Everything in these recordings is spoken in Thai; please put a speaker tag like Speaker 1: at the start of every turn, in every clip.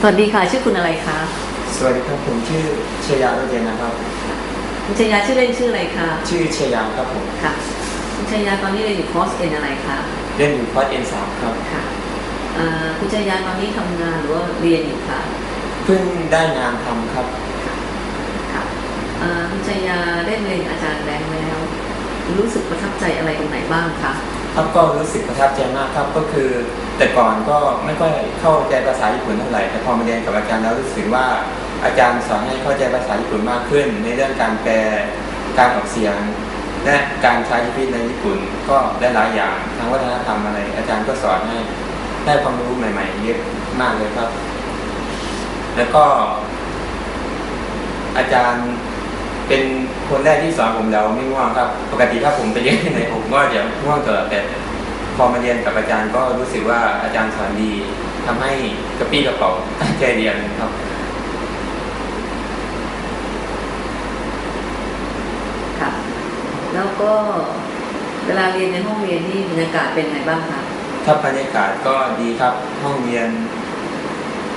Speaker 1: สวัสดีค่ะ ชื่อคุณอะไรคะ
Speaker 2: สวัสดีครับผมชื่อเชยาโรเจนนะครับ
Speaker 1: คุณชายาชื่อเล่นชื่ออะไรคะ
Speaker 2: ชื่อเชยาครับผม
Speaker 1: ค่ะ คุณชายาตอนนี้เรียนอยู่คอร์สเอ็นอะไรคะ
Speaker 2: เล่นอยู่คอร์สเอ็นสามครับ
Speaker 1: ค่ะเอ่อคุณชายาตอนนี้ทำงานหรือว่าเรียนอยู่คะ
Speaker 2: เพิ่งได้งานทำครับ
Speaker 1: ค่ะเอ่อคุณชายาได้เรียนอาจารย์แบงค์แล้ว รู้สึกประทับใจอะไรตรงไหนบ้างคะ
Speaker 2: ครับก็รู้สึกประทับใจมากครับก็คือ แต่ก่อนก็ไม่ค่อยเข้าใจภาษาญี่ปุ่นเท่าไหร่แต่พอมาเรียนกับอาจารย์แล้วรู้สึกว่าอาจารย์สอนให้เข้าใจภาษาญี่ปุ่นมากขึ้น ในเรื่องการแปลการออกเสียง และการใช้ชีวิตในญี่ปุ่นก็ได้หลายอย่างทางวัฒนธรรมอะไร อาจารย์ก็สอนให้ได้ความรู้ใหม่ๆเยอะมากเลยครับ แล้วก็อาจารย์ เป็นคนแรกที่สอนผมแล้วไม่ง่วงครับ ปกติถ้าผมไปเรียนที่ไหนผมก็จะง่วงตลอดแต่พอมาเรียนกับอาจารย์ก็รู้สึกว่าอาจารย์สอนดีทำให้กระปี้กระเป๋าตั้งใจเรียนครับ
Speaker 1: ค่ะแล้วก็เวลาเรียนในห้องเรียนนี่บรรยากาศเป็นไงบ้างคะ
Speaker 2: ถ้าบรรยากาศก็ดีครับห้องเรียน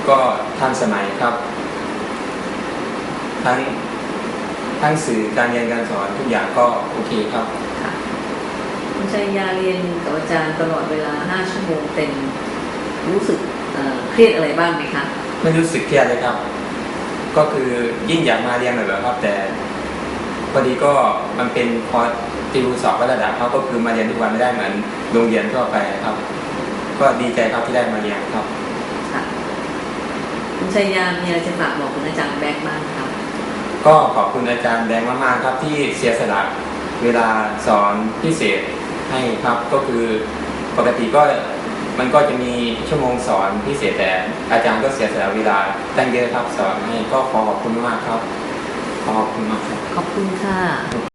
Speaker 2: ก็ทันสมัยครับ ทั้ง ทั้งสื่อการเรียนการสอนทุกอย่างก็โอเคครับ
Speaker 1: ค่ะคุณชายาเรียนกับอาจารย์ตลอดเวลา 5 ชั่วโมงเต็มรู้สึกเอ่อเครียดอะไรบ้างไหมคะ
Speaker 2: ไม่รู้สึกเครียดเลยครับ ก็คือยิ่งอยากมาเรียนแบบครับ แต่พอดีก็มันเป็นคอร์สติวสอบวัดระดับเขาก็คือมาเรียนทุกวันไม่ได้เหมือนโรงเรียนทั่วไปครับ ก็ดีใจครับที่ได้มาเรียนครับ
Speaker 1: ค่ะคุณชายามีอะไรจะฝากบอกคุณอาจารย์แบงค์บ้างครับ
Speaker 2: ก็ขอบคุณอาจารย์แดงมากๆครับที่เสียสละเวลาสอนพิเศษให้ครับก็คือปกติก็มันก็จะมีชั่วโมงสอนพิเศษแต่อาจารย์ก็เสียสละเวลาตั้งเยอะครับสอนให้ก็ขอขอบคุณมากครับขอขอบคุณมากครับ
Speaker 1: ขอบคุณค่ะ